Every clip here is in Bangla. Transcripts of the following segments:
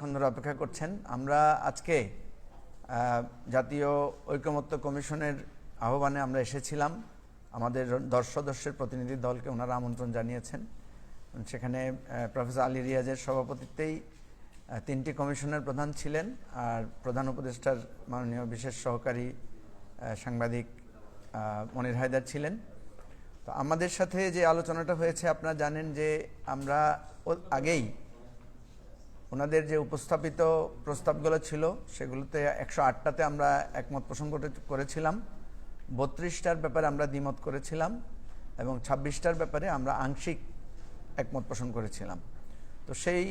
ক্ষণ ধরে অপেক্ষা করছেন। আমরা আজকে জাতীয় ঐকমত্য কমিশনের আহ্বানে আমরা এসেছিলাম। আমাদের দশ সদস্যের প্রতিনিধি দলকে ওনারা আমন্ত্রণ জানিয়েছেন। সেখানে প্রফেসর আলী রিয়াজের সভাপতিত্বেই তিনটি কমিশনের প্রধান ছিলেন আর প্রধান উপদেষ্টার মাননীয় বিশেষ সহকারী সাংবাদিক মনির হায়দার ছিলেন। তো আমাদের সাথে যে আলোচনাটা হয়েছে, আপনারা জানেন যে আমরা আগেই ওনাদের যে উপস্থাপিত প্রস্তাবগুলো ছিল, সেগুলোতে একশো আটটাতে আমরা একমত পোষণ করেছিলাম। বত্রিশটার ব্যাপারে আমরা দ্বিমত করেছিলাম এবং ছাব্বিশটার ব্যাপারে আমরা আংশিক একমত পোষণ করেছিলাম। তো সেই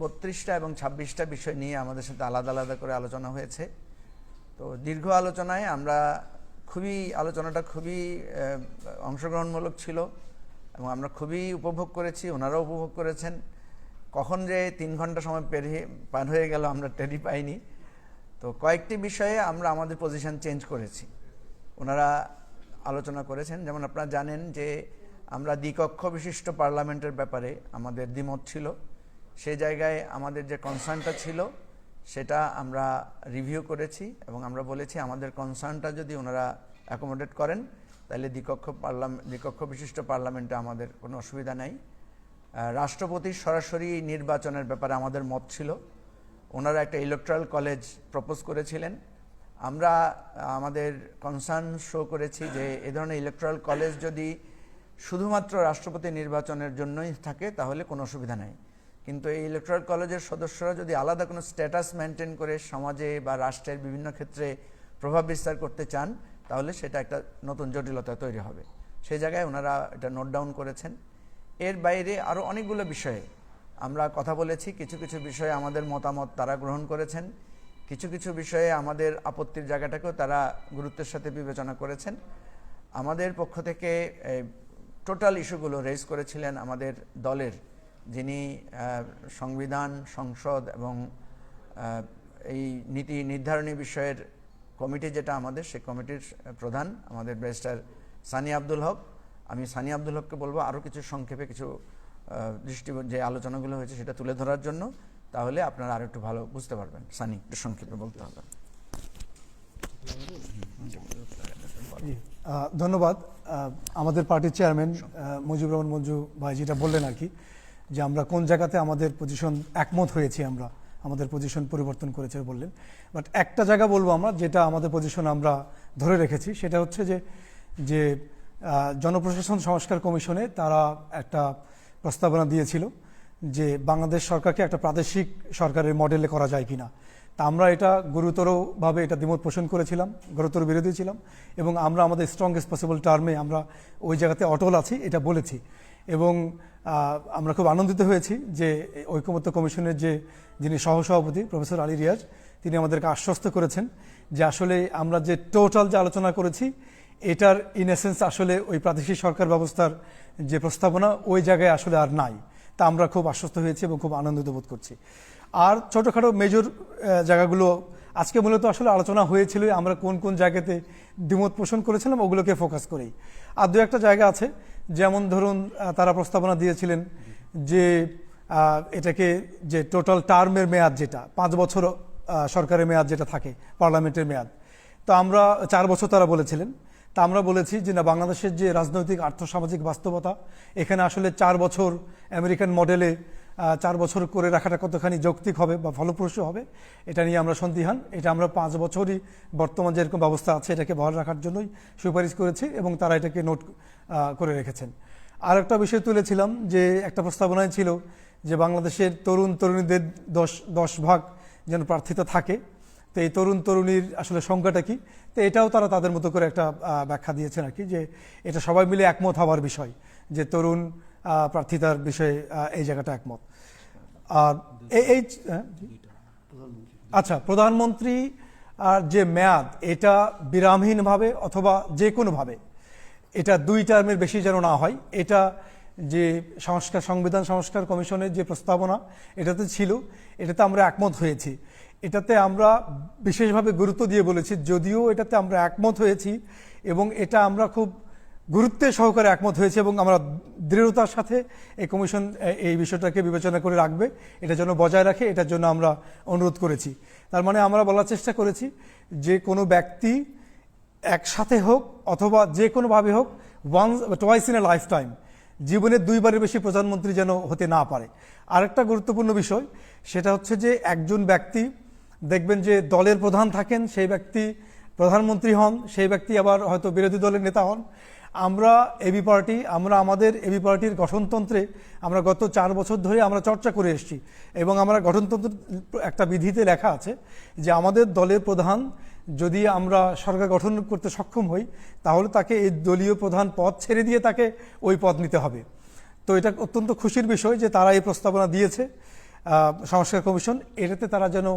বত্রিশটা এবং ছাব্বিশটা বিষয় নিয়ে আমাদের সাথে আলাদা আলাদা করে আলোচনা হয়েছে। তো দীর্ঘ আলোচনায় আমরা খুবই, আলোচনাটা খুবই অংশগ্রহণমূলক ছিল এবং আমরা খুবই উপভোগ করেছি, ওনারাও উপভোগ করেছেন। কখন যে তিন ঘণ্টা সময় পেরিয়ে পার হয়ে গেল, আমরা টেরি পাইনি। তো কয়েকটি বিষয়ে আমরা আমাদের পজিশন চেঞ্জ করেছি। ওনারা আলোচনা করেছেন, যেমন আপনারা জানেন যে আমরা দ্বিকক্ষ বিশিষ্ট পার্লামেন্টের ব্যাপারে আমাদের দ্বিমত ছিল। সে জায়গায় আমাদের যে কনসার্নটা ছিল, সেটা আমরা রিভিউ করেছি এবং আমরা বলেছি আমাদের কনসার্নটা যদি ওনারা অ্যাকোমোডেট করেন, তাহলে দ্বিকক্ষ পার্লামেন্ট দ্বিকক্ষ বিশিষ্ট পার্লামেন্টে আমাদের কোনো অসুবিধা নাই। রাষ্ট্রপতির সরাসরি নির্বাচনের ব্যাপারে আমাদের মত ছিল। ওনারা একটা ইলেকট্রাল কলেজ প্রপোজ করেছিলেন। আমরা আমাদের কনসার্ন শো করেছি যে এ ধরনের ইলেকট্রাল কলেজ যদি শুধুমাত্র রাষ্ট্রপতি নির্বাচনের জন্যই থাকে, তাহলে কোনো অসুবিধা নাই। কিন্তু এই ইলেকট্রাল কলেজের সদস্যরা যদি আলাদা কোনো স্ট্যাটাস মেনটেন করে সমাজে বা রাষ্ট্রের বিভিন্ন ক্ষেত্রে প্রভাব বিস্তার করতে চান, তাহলে সেটা একটা নতুন জটিলতা তৈরি হবে। সেই জায়গায় ওনারা এটা নোট ডাউন করেছেন। এর বাইরে আরও অনেকগুলো বিষয়ে আমরা কথা বলেছি। কিছু কিছু বিষয়ে আমাদের মতামত তারা গ্রহণ করেছেন। কিছু কিছু বিষয়ে আমাদের আপত্তির জায়গাটাকেও তারা গুরুত্বের সাথে বিবেচনা করেছেন। আমাদের পক্ষ থেকে টোটাল ইস্যুগুলো রেজ করেছিলেন আমাদের দলের যিনি সংবিধান, সংসদ এবং এই নীতি নির্ধারণী বিষয়ের কমিটি যেটা আমাদের সেই কমিটির প্রধান আমাদের ব্যারিস্টার সানি আব্দুল হক। আমি সানি আব্দুল হককে বলব আরও কিছু সংক্ষেপে কিছু দৃষ্টি যে আলোচনাগুলো হয়েছে সেটা তুলে ধরার জন্য, তাহলে আপনারা আরও একটু ভালো বুঝতে পারবেন। সানি, একটু সংক্ষেপে বলতে হবে। ধন্যবাদ। আমাদের পার্টির চেয়ারম্যান মুজিবুর রহমান মঞ্জু ভাই যেটা বললেন আর কি, যে আমরা কোন জায়গাতে আমাদের পজিশন একমত হয়েছি আমরা, আমাদের পজিশন পরিবর্তন করেছে বললেন। বাট একটা জায়গা বলব আমরা, যেটা আমাদের পজিশন আমরা ধরে রেখেছি, সেটা হচ্ছে যে যে জনপ্রশাসন সংস্কার কমিশনে তারা একটা প্রস্তাবনা দিয়েছিল যে বাংলাদেশ সরকারকে একটা প্রাদেশিক সরকারের মডেলে করা যায় কিনা। তা আমরা এটা গুরুতরভাবে এটা দ্বিমত পোষণ করেছিলাম, গুরুতর বিরোধী ছিলাম এবং আমরা আমাদের স্ট্রংগেস্ট পসিবল টার্মে আমরা ওই জায়গাতে অটল আছি, এটা বলেছি। এবং আমরা খুব আনন্দিত হয়েছি যে এই ঐকমত্য কমিশনের যে যিনি সহসভাপতি প্রফেসর আলী রিয়াজ, তিনি আমাদেরকে আশ্বস্ত করেছেন যে আসলে আমরা যে টোটাল যে আলোচনা করেছি এটার ইন এসেন্স আসলে ওই প্রাদেশিক সরকার ব্যবস্থার যে প্রস্তাবনা, ওই জায়গায় আসলে আর নাই। তা আমরা খুব আশ্বস্ত হয়েছি এবং খুব আনন্দিত বোধ করছি। আর ছোটোখাটো মেজর জায়গাগুলো, আজকে মূলত আসলে আলোচনা হয়েছিল আমরা কোন কোন জায়গাতে দ্বিমত পোষণ করেছিলাম, ওগুলোকে ফোকাস করেই। আর দু একটা জায়গা আছে, যেমন ধরুন তারা প্রস্তাবনা দিয়েছিলেন যে এটাকে যে টোটাল টার্মের মেয়াদ যেটা, পাঁচ বছর সরকারের মেয়াদ যেটা থাকে পার্লামেন্টের মেয়াদ। তো আমরা চার বছর তারা বলেছিলেন। তা আমরা বলেছি যে না, বাংলাদেশের যে রাজনৈতিক, আর্থসামাজিক বাস্তবতা, এখানে আসলে চার বছর আমেরিকান মডেলে চার বছর করে রাখাটা কতখানি যৌক্তিক হবে বা ফলপ্রসূ হবে, এটা নিয়ে আমরা সন্দিহান। এটা আমরা পাঁচ বছরই বর্তমান যেরকম ব্যবস্থা আছে, এটাকে বহাল রাখার জন্যই সুপারিশ করেছি এবং তারা এটাকে নোট করে রেখেছেন। আর একটা বিষয় তুলেছিলাম যে, একটা প্রস্তাবনায় ছিল যে বাংলাদেশের তরুণ তরুণীদের দশ দশ ভাগ যেন প্রার্থিতা থাকে। তো এই তরুণ তরুণীর আসলে সংখ্যাটা কি? তো এটাও তারা তাদের মতো করে একটা ব্যাখ্যা দিয়েছেন আর কি যে এটা সবাই মিলে একমত হওয়ার বিষয় যে তরুণ প্রার্থিতার বিষয়ে এই জায়গাটা একমত। আর এই হ্যাঁ, আচ্ছা প্রধানমন্ত্রী আর যে মেয়াদ এটা বিরামহীনভাবে অথবা যে কোনোভাবে এটা দুই টার্মের বেশি যেন না হয় এটা যে সংস্কার সংবিধান সংস্কার কমিশনের যে প্রস্তাবনা এটাতে ছিল এটাতে আমরা একমত হয়েছি। এটাতে আমরা বিশেষভাবে গুরুত্ব দিয়ে বলেছি, যদিও এটাতে আমরা একমত হয়েছি এবং এটা আমরা খুব গুরুত্বের সহকারে একমত হয়েছে এবং আমরা দৃঢ়তার সাথে এই কমিশন এই বিষয়টাকে বিবেচনা করে রাখবে। এটা যেন বজায় রাখে, এটার জন্য আমরা অনুরোধ করেছি। তার মানে আমরা বলার চেষ্টা করেছি যে কোনো ব্যক্তি একসাথে হোক অথবা যে কোনোভাবে হোক once twice in a lifetime জীবনে দুইবারের বেশি প্রধানমন্ত্রী যেন হতে না পারে। আরেকটা গুরুত্বপূর্ণ বিষয়, সেটা হচ্ছে যে একজন ব্যক্তি দেখবেন যে দলের প্রধান থাকেন সেই ব্যক্তি, প্রধানমন্ত্রী হন, সেই ব্যক্তি আবার হয়তো বিরোধী দলের নেতা হন। আমরা এবি পার্টি, আমরা আমাদের এবি পার্টির গঠনতন্ত্রে আমরা গত চার বছর ধরে আমরা চর্চা করে এসেছি এবং আমরা গঠনতন্ত্র একটা বিধিতে লেখা আছে যে আমাদের দলের প্রধান যদি আমরা সরকার গঠন করতে সক্ষম হই, তাহলে তাকে এই দলীয় প্রধান পদ ছেড়ে দিয়ে তাকে ওই পদ নিতে হবে। তো এটা অত্যন্ত খুশির বিষয় যে তারা এই প্রস্তাবনা দিয়েছে সংস্কার কমিশন। এটাতে তারা যেন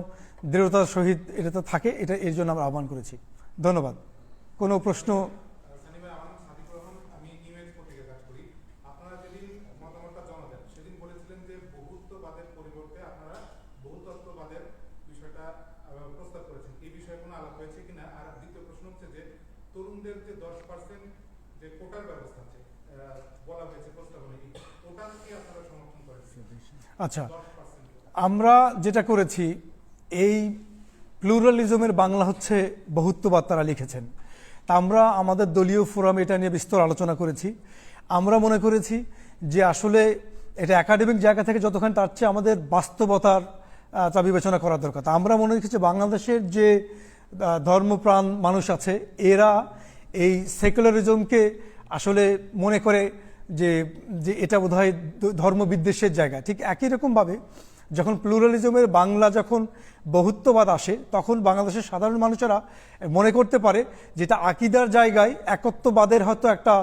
দৃঢ়তার সহিত এটা তো থাকে এটা এর জন্য আমরা আহ্বান করেছি। ধন্যবাদ। কোনো প্রশ্ন? সানিমা আমার নাম সাদিক রহমান। আমি ইমেজ পত্রিকা কাজ করি। আপনারা যেদিন জমা দেন সেদিন বলেছিলেন যে বহুত্ববাদের পরিবর্তে আপনারা বহুতত্ত্ববাদের বিষয়টা প্রস্তাব করেছেন। এই বিষয়ে কোনো আলাপ হয়েছে কিনা? আর দ্বিতীয় প্রশ্ন হচ্ছে যে তরুণদের যে দশ পার্সেন্ট যে কোটার ব্যবস্থা আছে আহ, বলা হয়েছে প্রস্তাবনে কি ওটার কি আপনারা সমর্থন করেছেন আচ্ছা আমরা যেটা করেছি এই প্লুরালিজমের বাংলা হচ্ছে বহুত্ববাদ তারা লিখেছেন। তা আমরা আমাদের দলীয় ফোরাম এটা নিয়ে বিস্তর আলোচনা করেছি। আমরা মনে করেছি যে আসলে এটা একাডেমিক জায়গা থেকে যতক্ষণ তার চেয়ে আমাদের বাস্তবতার তা বিবেচনা করা দরকার। তা আমরা মনে রেখেছি বাংলাদেশের যে ধর্মপ্রাণ মানুষ আছে, এরা এই সেকুলারিজমকে আসলে মনে করে যে যে এটা বোধহয় ধর্মবিদ্বেষের জায়গা। ঠিক একই রকমভাবে যখন প্লুরালিজমের বাংলা যখন বহুত্ববাদ আসে, তখন বাংলাদেশের সাধারণ মানুষেরা মনে করতে পারে যেটা আকিদার জায়গায় একত্ববাদের হয়তো একটা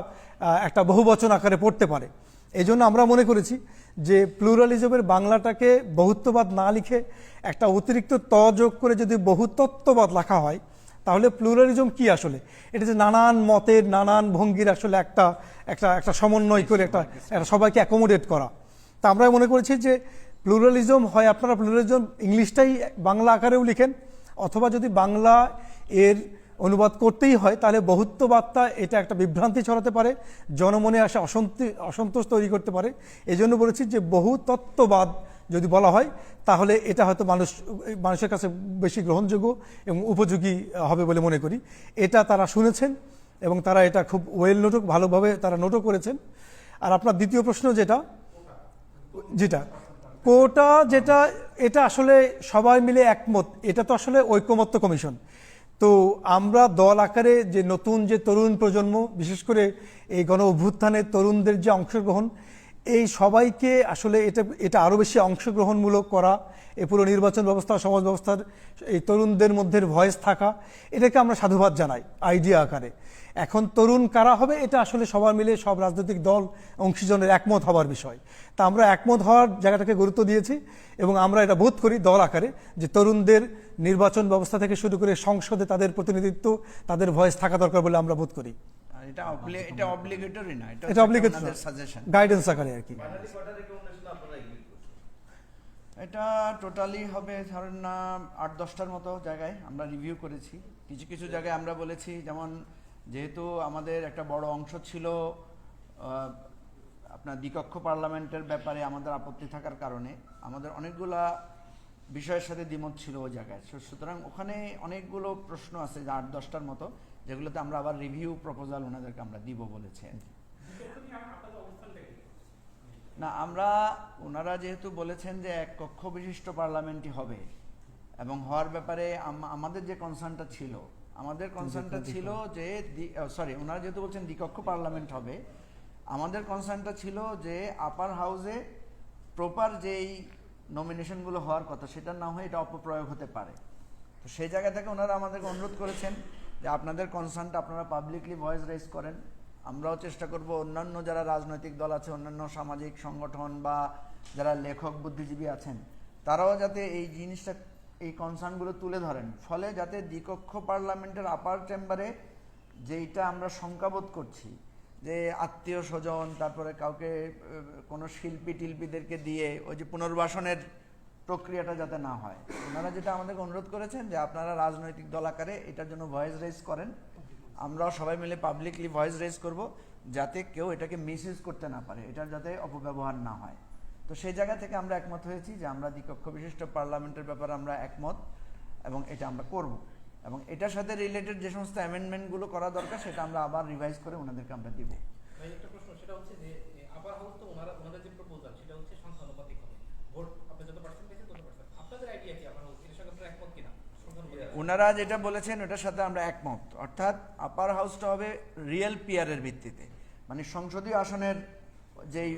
একটা বহুবচন আকারে পড়তে পারে। এই জন্য আমরা মনে করেছি যে প্লুরালিজমের বাংলাটাকে বহুত্ববাদ না লিখে একটা অতিরিক্ত ত যোগ করে যদি বহুতত্ত্ববাদ লেখা হয়, তাহলে প্লুরালিজম কি আসলে? এটা যে নানান মতের, নানান ভঙ্গির আসলে একটা একটা একটা সমন্বয় করে একটা একটা সবাইকে অ্যাকোমোডেট করা। তা আমরা মনে করেছি যে প্লুরালিজম হয়, আপনারা প্লুরালিজম ইংলিশটাই বাংলা আকারেও লিখেন, অথবা যদি বাংলা এর অনুবাদ করতেই হয়, তাহলে বহুত্ববার্তা এটা একটা বিভ্রান্তি ছড়াতে পারে, জনমনে আসে অসন্তি, অসন্তোষ তৈরি করতে পারে। এই জন্য বলেছি যে বহুতত্ত্ববাদ যদি বলা হয়, তাহলে এটা হয়তো মানুষ, মানুষের কাছে বেশি গ্রহণযোগ্য এবং উপযোগী হবে বলে মনে করি। এটা তারা শুনেছেন এবং তারা এটা খুব ওয়েল নোটক ভালোভাবে তারা নোটও করেছেন। আর আপনার দ্বিতীয় প্রশ্ন যেটা যেটা কোটা যেটা, এটা আসলে সবাই মিলে একমত, এটা তো আসলে ঐক্যমত্য কমিশন। তো আমরা দল আকারে যে নতুন যে তরুণ প্রজন্ম, বিশেষ করে এই গণ অভ্যুত্থানের তরুণদের যে অংশগ্রহণ, এই সবাইকে আসলে এটা এটা আরও বেশি অংশগ্রহণমূলক করা এ পুরো নির্বাচন ব্যবস্থা, সমাজ ব্যবস্থার এই তরুণদের মধ্যে ভয়েস থাকা, এটাকে আমরা সাধুবাদ জানাই আইডিয়া আকারে। এখন তরুণ কারা হবে, এটা আসলে সবার মিলে সব রাজনৈতিক দল অংশীজনের একমত হবার বিষয়। তা আমরা একমত হওয়ার জায়গাটাকে গুরুত্ব দিয়েছি এবং আমরা এটা বোধ করি দল আকারে যে তরুণদের নির্বাচন ব্যবস্থা থেকে শুরু করে সংসদে তাদের প্রতিনিধিত্ব তাদের ভয়েস থাকা দরকার বলে আমরা বোধ করি। আর এটা এটা অব্লিগেটরি না এটা গাইডেন্স আকারে আর কি। এটা টোটালি হবে ধরেন না আট দশটার মতো জায়গায় আমরা রিভিউ করেছি। কিছু কিছু জায়গায় আমরা বলেছি যেমন যেহেতু আমাদের একটা বড় অংশ ছিল আপনার দ্বিকক্ষ পার্লামেন্টের ব্যাপারে আমাদের আপত্তি থাকার কারণে আমাদের অনেকগুলা বিষয়ের সাথে দ্বিমত ছিল ওই জায়গায়। সুতরাং ওখানে অনেকগুলো প্রশ্ন আছে যে আট দশটার মতো যেগুলোতে আমরা আবার রিভিউ প্রপোজাল ওনাদেরকে আমরা দিব বলেছে। না আমরা ওনারা যেহেতু বলেছেন যে এক কক্ষ বিশিষ্ট পার্লামেন্টই হবে এবং হওয়ার ব্যাপারে আমাদের যে কনসার্নটা ছিল আমাদের কনসার্নটা ছিল যে সরি ওনারা যেহেতু বলছেন দ্বিকক্ষ পার্লামেন্ট হবে আমাদের কনসার্নটা ছিল যে আপার হাউসে প্রপার যেই নমিনেশনগুলো হওয়ার কথা, সেটা না হয়ে এটা অপপ্রয়োগ হতে পারে। তো সেই জায়গা থেকে ওনারা আমাদেরকে অনুরোধ করেছেন যে আপনাদের কনসার্নটা আপনারা পাবলিকলি ভয়েস রেজ করেন। আমরাও চেষ্টা করব অন্যান্য যারা রাজনৈতিক দল আছে, অন্যান্য সামাজিক সংগঠন বা যারা লেখক, বুদ্ধিজীবী আছেন, তারাও যাতে এই জিনিসটা, এই কনসার্নগুলো তুলে ধরেন। ফলে যাতে দ্বিকক্ষ পার্লামেন্টের আপার চেম্বারে যেইটা আমরা শঙ্কাবোধ করছি যে আত্মীয় স্বজন, তারপরে কাউকে কোনো শিল্পী টিল্পীদেরকে দিয়ে ওই যে পুনর্বাসনের প্রক্রিয়াটা যাতে না হয়। ওনারা যেটা আমাদেরকে অনুরোধ করেছেন যে আপনারা রাজনৈতিক দল আকারে এটার জন্য ভয়েস রেজ করেন। আমরাও সবাই মিলে পাবলিকলি ভয়েস রেজ করব যাতে কেউ এটাকে মিসইউজ করতে না পারে, এটার যাতে অপব্যবহার না হয়। তো সেই জায়গা থেকে আমরা একমত হয়েছি যে আমরা দ্বিকক্ষ বিশিষ্ট পার্লামেন্টের ব্যাপারে আমরা একমত এবং এটা আমরা করব। এবং এটার সাথে রিলেটেড যে সমস্ত অ্যামেন্ডমেন্টগুলো করা দরকার সেটা আমরা আবার রিভাইজ করে ওনাদেরকে আমরা দিব। একটা প্রশ্ন সেটা হচ্ছে যে আপার হাউস তো ওনারা ওনাদের যে প্রপোজাল সেটা হচ্ছে সংখ্যানুপাতিক হবে। ভোট আপনি যত পার্সেন্ট পেয়েছেন তত পার্সেন্ট আপনাদের আইডিয়া কি আপার হাউস? এর সঙ্গে আপনারা একমত কিনা? ওনারা যেটা বলেছেন ওটার সাথে আমরা একমত। অর্থাৎ আপার হাউসটা হবে রিয়েল পিয়ারের ভিত্তিতে। মানে সংসদীয় আসনের যেই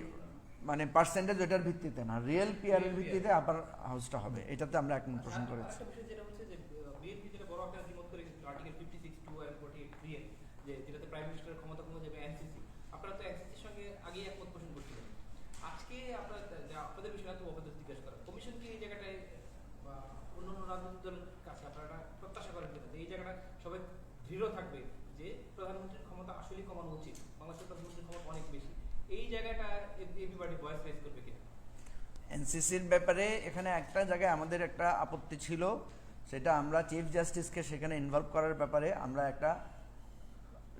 মানে পার্সেন্টেজ ওটার ভিত্তিতে না। রিয়েল পিয়ারের ভিত্তিতে আপার হাউসটা হবে। এটাতে আমরা একমত পোষণ করেছি আরেকটা বিষয় যেটা হচ্ছে যে বিএনপি যেটা বড় একটা দ্বিমত করে গেছিল article fifty six two and forty eight three যে যেটাতে প্রাইম মিনিস্টারের ক্ষমতা কমে যাবে এনসিসি আপনারা তো এনসিসির সঙ্গে আগেই একমত পোষণ করছিলেন আজকে আপনারা যে আপনাদের বিষয়ে এত অবদান জিজ্ঞাসা করা। কমিশন কি এই জায়গাটায়, বা অন্য অন্য রাজনৈতিক দলের কাছে আপনারা প্রত্যাশা করেন কিনা? যে এই জায়গাটা সবাই দৃঢ় থাকবে যে প্রধানমন্ত্রীর ক্ষমতা আসলেই কমানো উচিত। বাংলাদেশের প্রধানমন্ত্রীর ক্ষমতা অনেক বেশি। এই জায়গাটা এভরিবাডি ভয়েস রেজ করবে কিনা? এনসিসির ব্যাপারে এখানে একটা জায়গায় আমাদের একটা আপত্তি ছিল, সেটা আমরা চিফ জাস্টিসকে সেখানে ইনভলভ করার ব্যাপারে আমরা একটা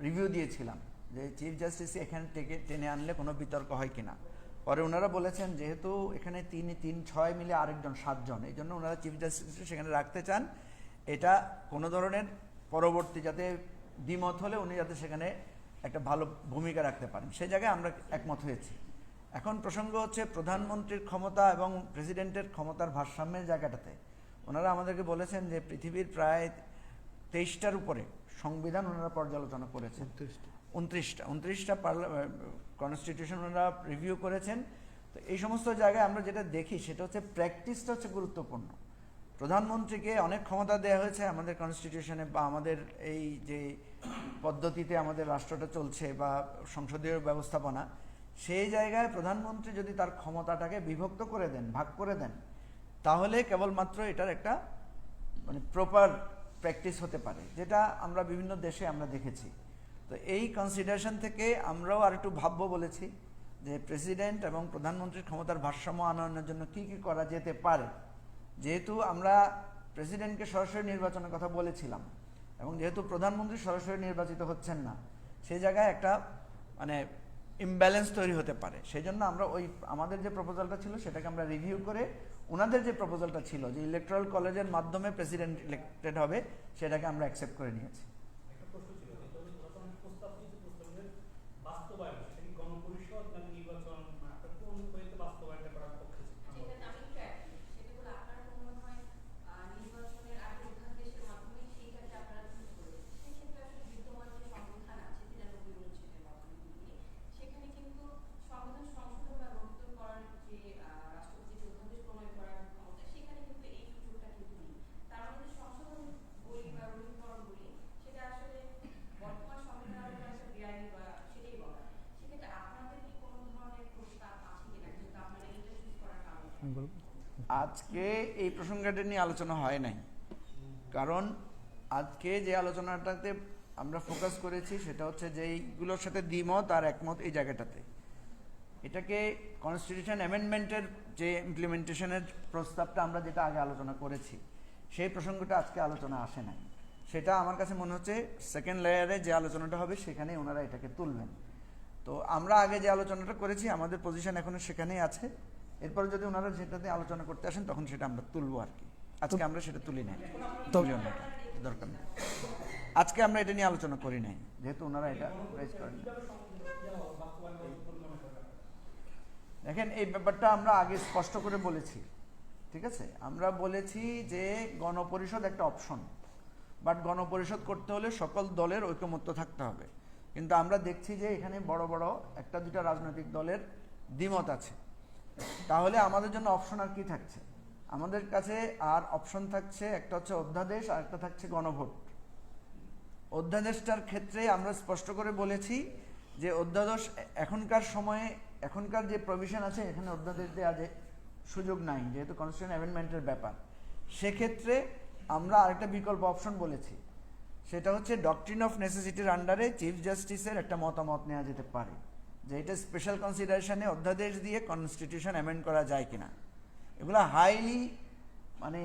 রিভিউ দিয়েছিলাম, যে চিফ জাস্টিস এখানে টেনে আনলে কোনো বিতর্ক হয় কিনা। পরে ওনারা বলেছেন যেহেতু এখানে তিন তিন ছয় মিলে আরেকজন সাতজন এই জন্য ওনারা চিফ জাস্টিস সেখানে রাখতে চান। এটা কোনো ধরনের পরবর্তী যাতে দ্বিমত হলে উনি যাতে সেখানে একটা ভালো ভূমিকা রাখতে পারেন। সেই জায়গায় আমরা একমত হয়েছি। এখন প্রসঙ্গ হচ্ছে প্রধানমন্ত্রীর ক্ষমতা এবং প্রেসিডেন্টের ক্ষমতার ভারসাম্যের জায়গাটাতে। ওনারা আমাদেরকে বলেছেন যে পৃথিবীর প্রায় তেইশটার উপরে সংবিধান ওনারা পর্যালোচনা করেছেন। উনত্রিশটা। উনত্রিশটা কনস্টিটিউশন ওনারা রিভিউ করেছেন। তো এই সমস্ত জায়গায় আমরা যেটা দেখি, সেটা হচ্ছে প্র্যাকটিসটা হচ্ছে গুরুত্বপূর্ণ। প্রধানমন্ত্রীকে অনেক ক্ষমতা দেওয়া হয়েছে আমাদের কনস্টিটিউশনে বা আমাদের এই যে পদ্ধতিতে আমাদের রাষ্ট্রটা চলছে বা সংসদীয় ব্যবস্থাপনা, সেই জায়গায় প্রধানমন্ত্রী যদি তার ক্ষমতাটাকে বিভক্ত করে দেন, ভাগ করে দেন, তাহলে কেবলমাত্র এটার একটা মানে প্রপার প্র্যাকটিস হতে পারে, যেটা আমরা বিভিন্ন দেশে আমরা দেখেছি। তো এই কনসিডারেশন থেকে আমরাও আর একটু ভাববো বলেছি যে প্রেসিডেন্ট এবং প্রধানমন্ত্রীর ক্ষমতার ভারসাম্য আনয়নের জন্য কি কি করা যেতে পারে। যেহেতু আমরা প্রেসিডেন্টকে সরাসরি নির্বাচনের কথা বলেছিলাম এবং যেহেতু প্রধানমন্ত্রী সরাসরি নির্বাচিত হচ্ছেন না সেই জায়গায় একটা মানে ইমব্যালেন্স তৈরি হতে পারে। সেই জন্য আমরা ওই আমাদের যে প্রপোজালটা ছিল সেটাকে আমরা রিভিউ করে ওনাদের যে প্রপোজালটা ছিল যে ইলেকট্রাল কলেজের মাধ্যমে প্রেসিডেন্ট ইলেক্টেড হবে, সেটাকে আমরা অ্যাকসেপ্ট করে নিয়েছি একটা প্রশ্ন ছিল যে তবে প্রথম প্রস্তাবিত প্রস্তাবের বাস্তবায়ন সেটা কি গণপরিষদ নাকি নির্বাচন মানে আপনার কোন হইতে বাস্তবায়নটা করার পক্ষে সেটাতে আমি একটু অ্যাড করি। সেটা হলো আপনার কোনো মনে হয় আহ, নির্বাচনের আগে অধ্যাদেশের মাধ্যমে সেই কাজটা আপনারা শুরু করেছেন। সেক্ষেত্রে আসলে বিদ্যমান যে সংবিধান আছে তিরানব্বই অনুচ্ছেদের মাধ্যমে দিয়ে, সেখানে কিন্তু সংবিধান সংশোধন বা রহিত করার যে আহ, রাষ্ট্রপতির যে অধ্যাদেশ প্রণয়ন করার ক্ষমতা, সেখানে কিন্তু এই সুযোগটা কিন্তু নেই। তার মানে যে সংশোধন বলি বা রহিতকরণ বলি, সেটা আসলে বর্তমান সংবিধানের একটা বেআইনি বা সেটাই বলা। সেক্ষেত্রে আপনাদের কি কোনো ধরনের প্রস্তাব আছে কিনা যেহেতু আপনারা এটা চুজ করার কারণ আজকে এই প্রসঙ্গটা নিয়ে আলোচনা হয় নাই। কারণ আজকে যে আলোচনাটাতে আমরা ফোকাস করেছি সেটা হচ্ছে যে এইগুলোর সাথে দ্বিমত আর একমত এই জায়গাটাতে। এটাকে কনস্টিটিউশন অ্যামেন্ডমেন্টের যে ইমপ্লিমেন্টেশনের প্রস্তাবটা আমরা যেটা আগে আলোচনা করেছি, সেই প্রসঙ্গটা আজকে আলোচনা আসে নাই। সেটা আমার কাছে মনে হচ্ছে সেকেন্ড লেয়ারে যে আলোচনাটা হবে সেখানে ওনারা এটাকে তুলবেন। তো আমরা আগে যে আলোচনাটা করেছি, আমাদের পজিশন এখনও সেখানেই আছে। এরপরে যদি ওনারা সেটাতে আলোচনা করতে আসেন তখন সেটা আমরা তুলবো আর কি। আজকে আমরা সেটা তুলি নাই। দরকার নেই। আজকে আমরা এটা নিয়ে আলোচনা করি নাই যেহেতু ওনারা এটা রেজ করেন দেখেন এই ব্যাপারটা আমরা আগে স্পষ্ট করে বলেছি ঠিক আছে? আমরা বলেছি যে গণপরিষদ একটা অপশন বাট গণপরিষদ করতে হলে সকল দলের ঐকমত্য থাকতে হবে। কিন্তু আমরা দেখছি যে এখানে বড় বড় একটা দুটা রাজনৈতিক দলের দ্বিমত আছে। তাহলে আমাদের জন্য অপশন আর কি থাকছে? আমাদের কাছে আর অপশন থাকছে, একটা হচ্ছে অধ্যাদেশ, আর একটা থাকছে গণভোট। অধ্যাদেশটার ক্ষেত্রে আমরা স্পষ্ট করে বলেছি যে অধ্যাদেশ এখনকার সময়ে, এখনকার যে প্রভিশন আছে, এখানে অধ্যাদেশ দেওয়া যে সুযোগ নাই, যেহেতু কনস্টিটিউশন অ্যামেন্ডমেন্টের ব্যাপার। সেক্ষেত্রে আমরা আরেকটা বিকল্প অপশন বলেছি। সেটা হচ্ছে ডকট্রিন অফ নেসেসিটির আন্ডারে চিফ জাস্টিসের একটা মতামত নেওয়া যেতে পারে। যে এটা স্পেশাল কনসিডারেশনে অধ্যাদেশ দিয়ে কনস্টিটিউশন অ্যামেন্ড করা যায় কিনা। এগুলো হাইলি মানে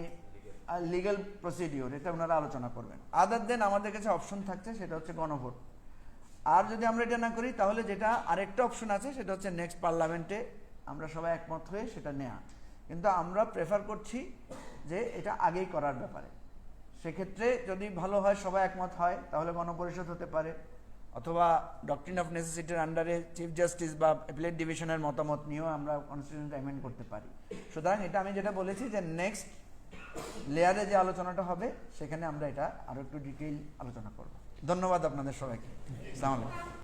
লিগ্যাল প্রসিডিওর এটা ওনারা আলোচনা করবেন। আদার দেন আমাদের কাছে অপশন থাকছে, সেটা হচ্ছে গণভোট। আর যদি আমরা এটা না করি, তাহলে যেটা আরেকটা অপশন আছে, সেটা হচ্ছে নেক্সট পার্লামেন্টে আমরা সবাই একমত হয়ে সেটা নেওয়া কিন্তু আমরা প্রেফার করছি যে এটা আগেই করার ব্যাপারে। সেক্ষেত্রে যদি ভালো হয়, সবাই একমত হয়, তাহলে গণপরিষদ হতে পারে। অথবা ডক্টরিন অফ নেসেসিটির আন্ডারে চিফ জাস্টিস বা অ্যাপিলেট ডিভিশনের মতামত নিয়েও আমরা কনস্টিটিউশন অ্যামেন্ড করতে পারি। সুতরাং এটা আমি যেটা বলেছি যে নেক্সট লেয়ারে যে আলোচনাটা হবে, সেখানে আমরা এটা আরও একটু ডিটেইল আলোচনা করব। ধন্যবাদ আপনাদের সবাইকে। আলাইকুম।